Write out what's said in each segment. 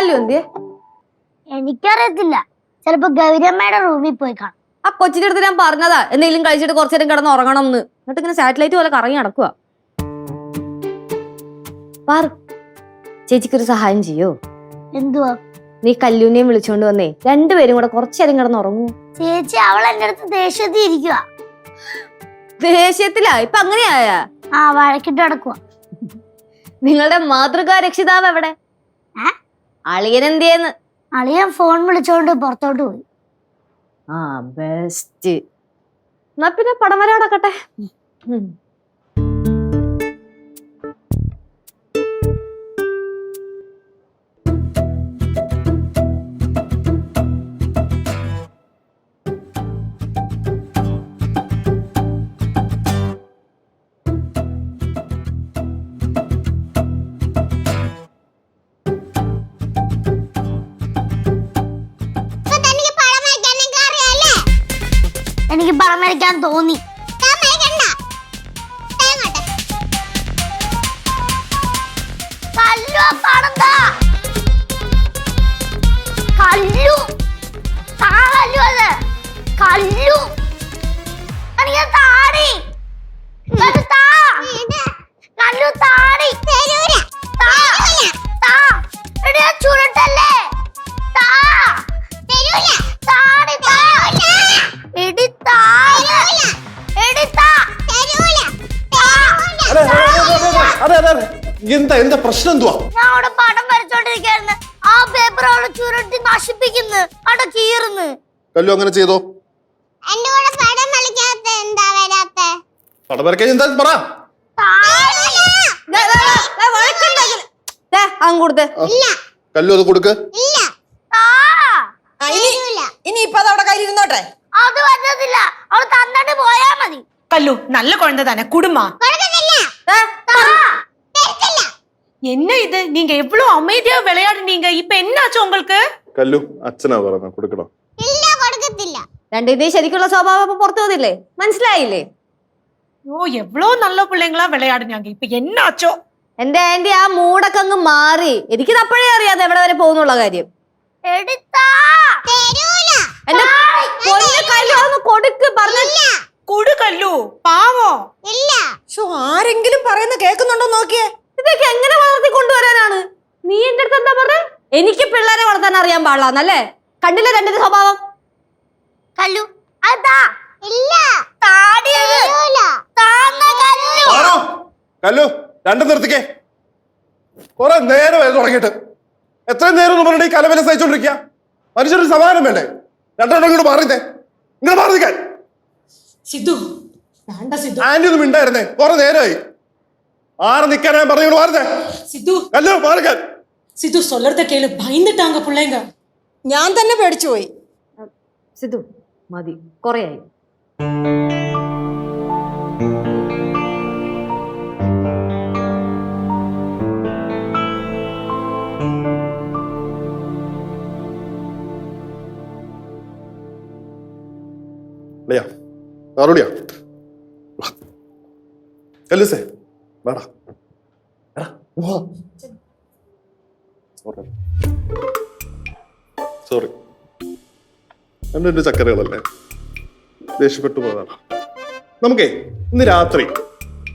കല്ലു എന്തിയെ? എനിക്കറിയത്തില്ല. ചിലപ്പോ ഗൗരമ്മയുടെ റൂമിൽ പോയി കാണും. ആ കൊച്ചിന്റെ അടുത്ത് ഞാൻ പറഞ്ഞതാ. എന്തെങ്കിലും കഴിച്ചിട്ട് കുറച്ചു നേരം കിടന്ന് ഉറങ്ങണം എന്ന് എന്നിട്ട് ഇങ്ങനെ സാറ്റലൈറ്റ് പോലെ കറങ്ങി നടക്കുക പാർ ചേച്ചിക്കൊരു സഹായം ചെയ്യോ? എന്തുവാ? നീ കല്ലൂനെയും വിളിച്ചോണ്ട് വന്നേ. രണ്ടുപേരും കൂടെ കുറച്ചു നേരം കിടന്ന് ഉറങ്ങൂ. ചേച്ചി അവൾ എന്റെ അടുത്ത് ദേഷ്യത്തിൽ ഇരിക്കുക ദേഷ്യത്തിലാ? ഇപ്പൊ അങ്ങനെയായ? ആ വഴക്കിട്ട് നടക്കുക നിങ്ങളുടെ മാതൃകാ രക്ഷിതാവ് എവിടെ? ഏ? അളിയൻ ഫോൺ വിളിച്ചോണ്ട് പുറത്തോട്ട് പോയി. ആ ബെസ്റ്റ് എന്നാ പിന്നെ പടം വരെ നടക്കട്ടെ. എനിക്ക് പണം വരയ്ക്കാൻ തോന്നി കല്ലു കല്ലു അത്. കല്ലു. അതെ അതെ അതെ. എന്താ എന്താ പ്രശ്നം എന്തുവാ? ഞാൻ അവിടെ പടം വരച്ചോണ്ടിരിക്കായിരുന്നു ആ പേപ്പർ അവിടെ ചുരുട്ടി നശിപ്പിക്കുന്നു. അവിടെ കീറുന്നു കല്ലു അങ്ങനെ ചെയ്തോ? എന്റെ കൂടെ പടം കളിക്കാത്ത എന്താ വരാത്ത? പടം വരക്കാൻ എന്താ പറ. കല്ലു അത് കൊടുക്ക്. ഇനി അത് അവൾ തന്നിട്ട് പോയാ മതി. കല്ലു നല്ല കുഴന്ത തന്നെ. കുടുംബ. என்ன இது நீங்க எவ்வளவு அமைதியா விளையாடுனீங்க இப்ப என்னாச்சு உங்களுக்கு കല്ലു അച്ഛനാ പറഞ്ഞ കൊടുക്കണം ഇല്ല കൊടുക്കത്തില്ല രണ്ടിന്റെയും ശരിക്കുള്ള സ്വഭാവം ഇപ്പൊ പുറത്തു വന്നില്ലേ മനസ്സിലായില്ലേ ஓ எவ்வளவு நல்ல பிள்ளைங்களா விளையாடுனாங்க இப்ப என்னாச்சோ എന്റെ ആന്റി ആ മൂടൊക്കെ അങ്ങ് മാറി എനിക്ക് അപ്പോഴേ അറിയാതെ എവിടെ വരെ പോകുന്നുള്ള കാര്യം എടുത്താ തരൂല എന്റെ പൊന്നു കല്ലു അതൊന്ന് കൊടുക്ക് പറഞ്ഞ കുടു കല്ലു പാവം ഇല്ല ഷോ ആരെങ്കിലും പറയുന്ന കേൾക്കുന്നുണ്ടോ നോക്കിയേ ഇതൊക്കെ എങ്ങനെ വളർത്തി കൊണ്ടുവരാനാണ്? നീ എന്റെ അടുത്ത് എന്താ പറഞ്ഞ? എനിക്ക് പിള്ളേരെ വളർത്താൻ അറിയാൻ പാടില്ലാന്നല്ലേ? കണ്ടില്ല രണ്ടിന്റെ സ്വഭാവം? കല്ലു. അതാ. ഇല്ല. കല്ലു. ആണോ? കല്ലു രണ്ടും നിർത്തിക്കേ. കുറെ നേരമായി തുടങ്ങിയിട്ട്. എത്ര നേരം എന്ന് പറഞ്ഞിട്ട് ഈ കലവില സഹിച്ചോണ്ടിരിക്കുക മനുഷ്യർ സമാധാനം വേണ്ടേ? രണ്ടെണ്ണം ഇങ്ങോട്ട് മാറിയതേ ഇങ്ങോട്ട് മാറി നിൽക്കാൻ സിദ്ധു വേണ്ട സിദ്ധു. ആന്റി ഒന്നും മിണ്ടായിരുന്നേ. കുറെ നേരമായി ആറ് നിൽക്കാനാ പറഞ്ഞു മാറുന്നേ സിദ്ധു കല്ലു മാറിക്കാൻ സിദ്ധു சொல்றத கேளு பயந்துட்டாங்க பிள்ளைங்க ഞാൻ തന്നെ പേടിച്ചു പോയി സിദ്ധു മതി കൊറേ ആയി അല്ലയാ ആറോടിയാ കല്ലൂസേ വേടാ. സോറി എന്റെ ഒരു ചക്കരകളല്ലേ? ദേഷ്യപ്പെട്ടു പോയതാണ്. നമുക്കേ ഇന്ന് രാത്രി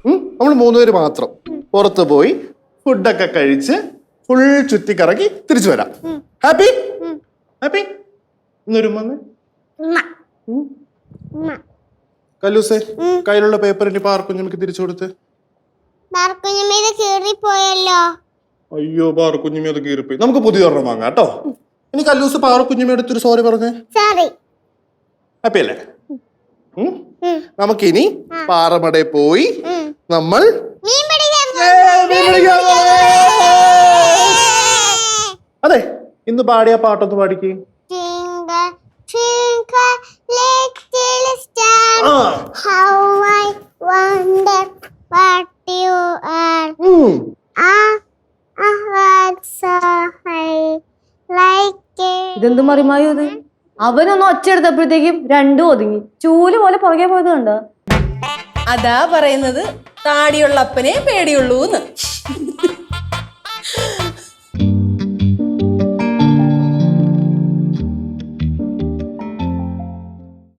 നമ്മൾ മൂന്നുപേര് മാത്രം പുറത്ത് പോയി ഫുഡൊക്കെ കഴിച്ച് ഫുൾ ചുറ്റി കറങ്ങി തിരിച്ചു വരാം. ഹാപ്പി ഹാപ്പി ഇന്നൊരു. കല്ലൂസേ കയ്യിലുള്ള പേപ്പർ ഇനി പാർക്കും നമുക്ക് തിരിച്ചു കൊടുത്ത്. ബാർക്കുഞ്ഞമ്മ കീറിപ്പോയല്ലോ. അയ്യോ പാറക്കുഞ്ഞുമി അത് കീറിപ്പോയി. നമുക്ക് പുതിയൊരെണ്ണം വാങ്ങാം കേട്ടോ. ഇനി കല്ലൂസ് പാറക്കുഞ്ഞുമി ഒരു സോറി പറഞ്ഞേ. സോറി ഹാപ്പി അല്ലേ? ഉം? നമുക്കിനി പാറമട പോയി നമ്മൾ മീൻ പിടിക്കാൻ ഏയ് മീൻ പിടിക്കാൻ പോവാം. അതെ ഇന്ന് പാടിയ പാട്ടൊന്ന് പാടിക്ക്. Little ഇതെന്ത് മറിമായോ ഇത്? അവനൊന്ന് ഒച്ച എടുത്തപ്പോഴത്തേക്കും രണ്ടും ഒതുങ്ങി. ചൂൽ പോലെ പുറകെ പോയത് കണ്ടോ? അതാ പറയുന്നത് താടിയുള്ള അപ്പനെ പേടിയുള്ളൂന്ന്.